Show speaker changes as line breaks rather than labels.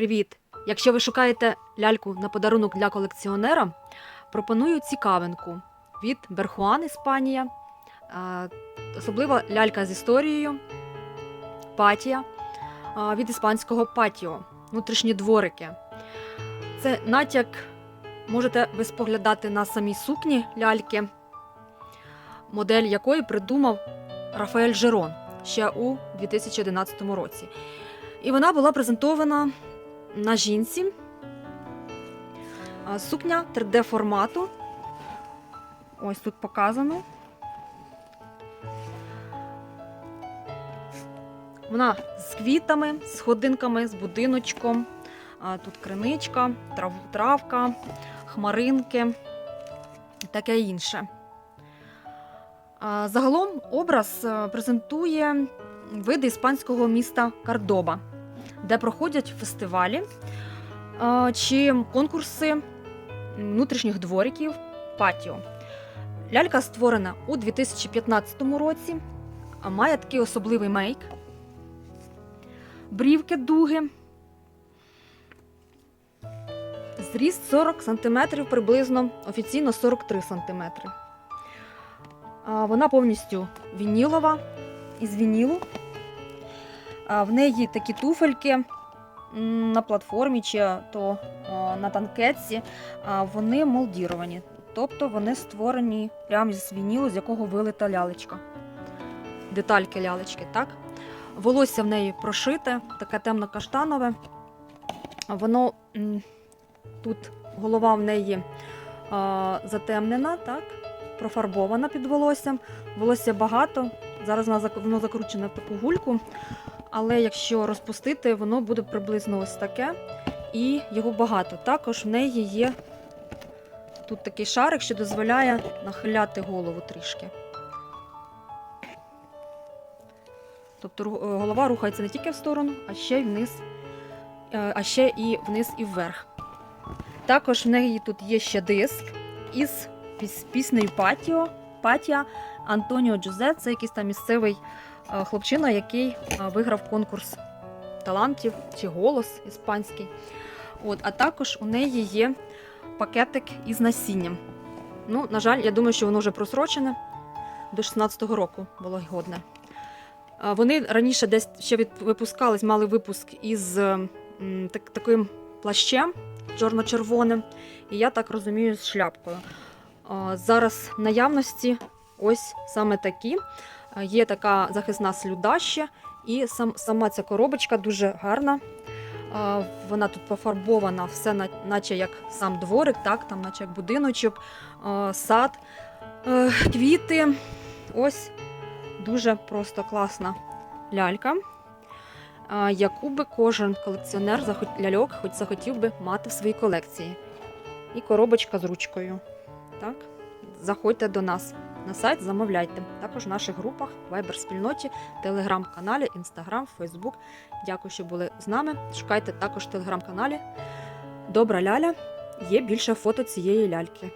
Привіт! Якщо ви шукаєте ляльку на подарунок для колекціонера, пропоную цікавинку від Берхуан Іспанія. А, Особливо лялька з історією Патія від іспанського патіо, внутрішні дворики. Це натяк, можете ви споглядати на самій сукні ляльки, модель якої придумав Рафаель Жерон ще у 2011 році. І вона була презентована на жінці. Сукня 3D формату. Ось тут показано. Вона з квітами, з ходинками, з будиночком. Тут криничка, травка, хмаринки, таке інше. Загалом образ е, презентує види іспанського міста Кардоба, де проходять фестивалі е, чи конкурси внутрішніх двориків патіо. Лялька створена у 2015 році, має такий особливий мейк. Брівки дуги. Зріст 40 см приблизно, офіційно 43 см. Вона повністю вінілова із вінілу. А, В неї такі туфельки на платформі чи то на танкетці, вони молдіровані. Тобто вони створені прямо з вінілу, з якого вилита лялечка. Детальки лялечки, так? Волосся в неї прошите, таке темно-каштанове. Воно тут голова в неї а, затемнена, так? профарбована під волоссям. Волосся багато. Зараз воно закручене в таку гульку. Але якщо розпустити, воно буде приблизно ось таке. І його багато. Також в неї є тут такий шарик, що дозволяє нахиляти голову трішки. Тобто е, голова рухається не тільки в сторону, а ще й вниз, е, а ще і вниз і вверх. Також в неї тут є ще диск із піснею Патіо. Патія Антоніо Джузе. Це якийсь там місцевий хлопчина, який е, виграв конкурс талантів чи голос іспанський. От, а також у неї є пакетик із насінням. Ну, на жаль, я думаю, що воно вже просрочене. До 16-го року було годне. Вони раніше десь ще випускались, мали випуск із е, так, таким плащем чорно-червоним. І я так розумію, з шляпкою. Зараз наявності ось саме такі. А, Є така захисна слюда ще, і сам, сама ця коробочка дуже гарна. Вона тут пофарбована, все наче як сам дворик, так, там наче як будиночок, сад, е, квіти. Ось дуже просто класна лялька, яку би кожен колекціонер ляльок хоч захотів би мати в своїй колекції. І коробочка з ручкою. Так? Заходьте до нас на сайт, замовляйте. Також в наших групах, вайбер-спільноті, телеграм-каналі, інстаграм, фейсбук. Дякую, що були з нами. Шукайте також в телеграм-каналі. Добра ляля. Є більше фото цієї ляльки.